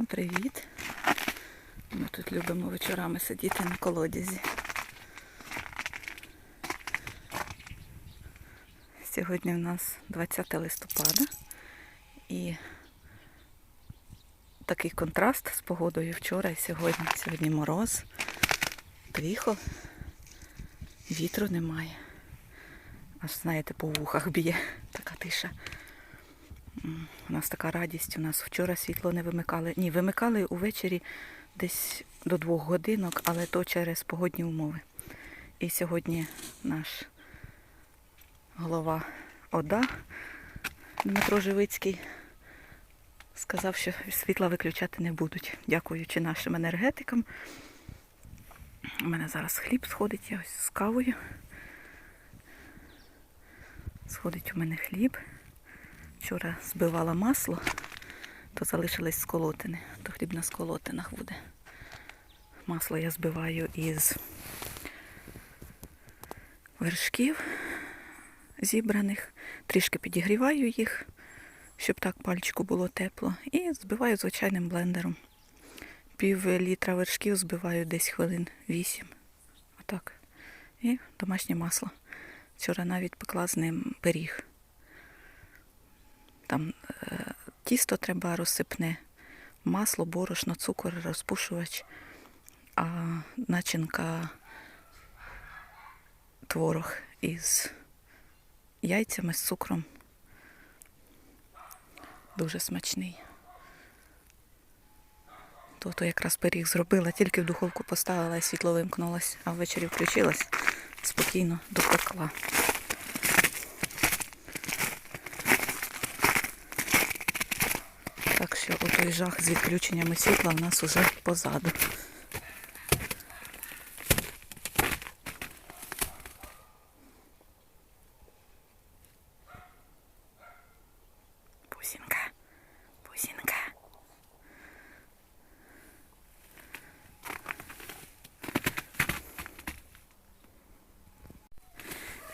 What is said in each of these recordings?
Всім привіт! Ми тут любимо вечорами сидіти на колодязі. Сьогодні у нас 20 листопада і такий контраст з погодою вчора і сьогодні. Сьогодні мороз, тихо, вітру немає. Аж, знаєте, по вухах б'є така тиша. У нас така радість. У нас вчора світло не вимикали. Ні, вимикали увечері десь до двох годинок, але то через погодні умови. І сьогодні наш голова ОДА Дмитро Живицький сказав, що світла виключати не будуть, дякуючи нашим енергетикам. У мене зараз хліб сходить, я ось з кавою. Сходить у мене хліб. Вчора збивала масло, то залишились сколотини, то хліб на сколотинах буде. Масло я збиваю із вершків зібраних, трішки підігріваю їх, щоб так пальчику було тепло, і збиваю звичайним блендером. Пів літра вершків збиваю десь хвилин 8. Отак. І домашнє масло. Вчора навіть пекла з ним пиріг. Там е, тісто треба розсипне, масло, борошно, цукор, розпушувач, а начинка творог із яйцями, з цукром. Дуже смачний. То якраз пиріг зробила, тільки в духовку поставила і світло вимкнулось, а ввечері включилась, спокійно допекла. Так що той жах з відключеннями світла в нас уже позаду. Пусінка, пусінка.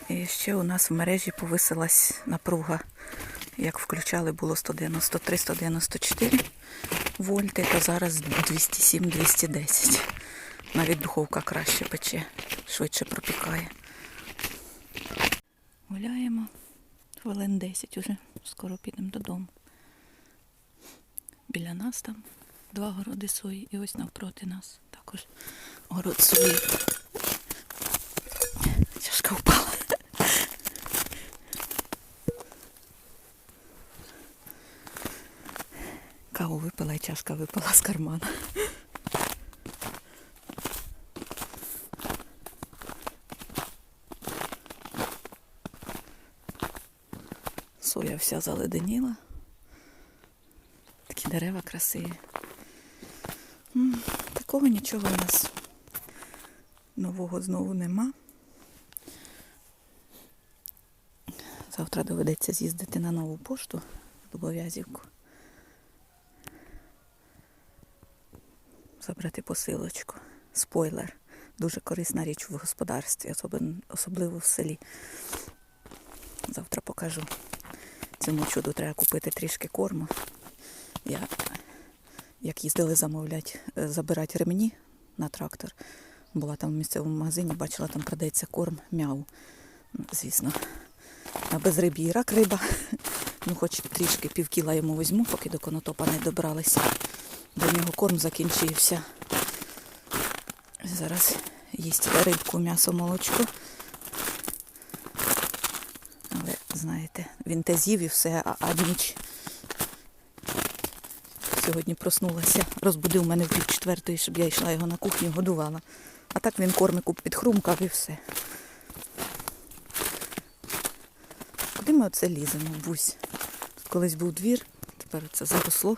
І ще у нас в мережі повисилась напруга. Як включали, було 193-194 вольти, то зараз 207-210. Навіть духовка краще пече, швидше пропікає. Гуляємо хвилин 10 уже, скоро підемо додому. Біля нас там два городи сої і ось навпроти нас також город сої. Чашка впала. Каву випила і чашка випала з кармана. Соя вся заледеніла. Такі дерева красиві. Такого нічого у нас нового знову нема. Завтра доведеться з'їздити на нову пошту в Дубов'язівку. Забрати посилочку. Спойлер. Дуже корисна річ в господарстві, особливо, в селі. Завтра покажу. Цьому чуду треба купити трішки корму. Я, як їздили замовляти, е, забирати ремені на трактор, була там в місцевому магазині, бачила, там продається корм мяу. Звісно, а без рибі і рак риба. Ну, хоч трішки півкіла йому візьму, поки до конотопа не добралися. До нього корм закінчився. Зараз їсть рибку, м'ясо, молочко. Але, знаєте, він те з'їв і все, а, а ніч. Сьогодні проснулася, розбудив мене в пів четвертої, щоб я йшла його на кухню, годувала. А так він кормику підхрумкав і все. Куди ми оце ліземо, бусь? Тут колись був двір, тепер це заросло.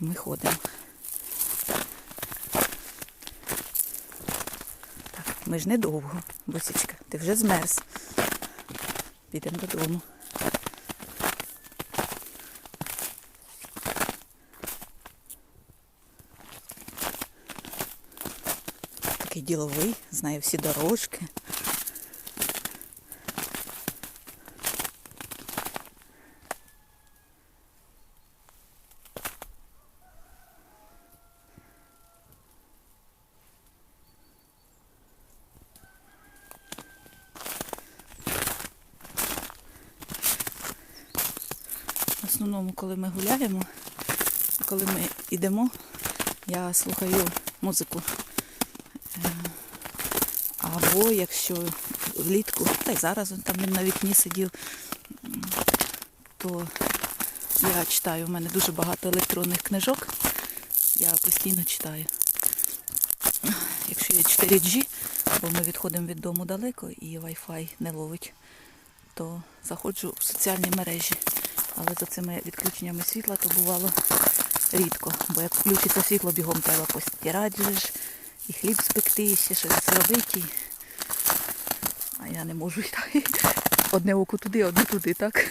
А ми ходимо. Так, ми ж недовго, босічка, ти вже змерз. Підемо додому. Такий діловий, знає всі дорожки. Основному, коли ми гуляємо, коли ми йдемо, я слухаю музику. Е, Або якщо влітку, та й зараз он там він на вікні сидів, то я читаю. У мене дуже багато електронних книжок. Я постійно читаю. Якщо є 4G, бо ми відходимо від дому далеко і Wi-Fi не ловить, то заходжу в соціальні мережі. Але за цими відключеннями світла то бувало рідко. Бо як включиться світло, бігом треба постирати і хліб спекти, і ще щось зробити. А я не можу й так. Одне око туди, одне туди, так?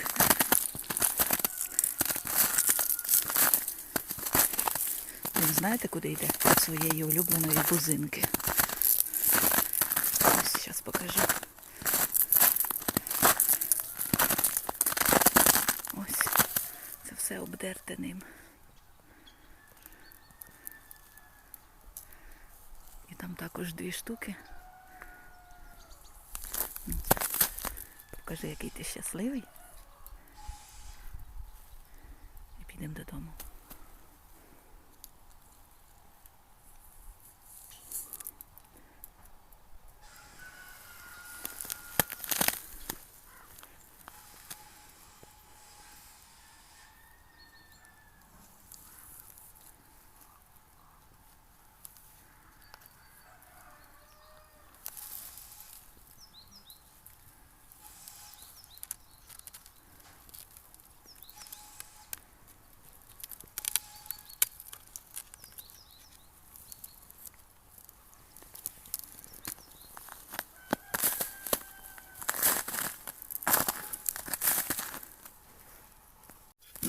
Він знаєте, куди йде? Своєї улюбленої бузинки. Ось зараз покажу. Ось. Це все обдерте ним. І там також дві штуки. Покажи, який ти щасливий. І підемо додому.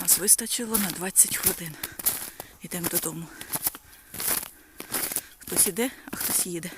Нас вистачило на 20 хвилин. Йдемо додому. Хтось іде, а хтось їде.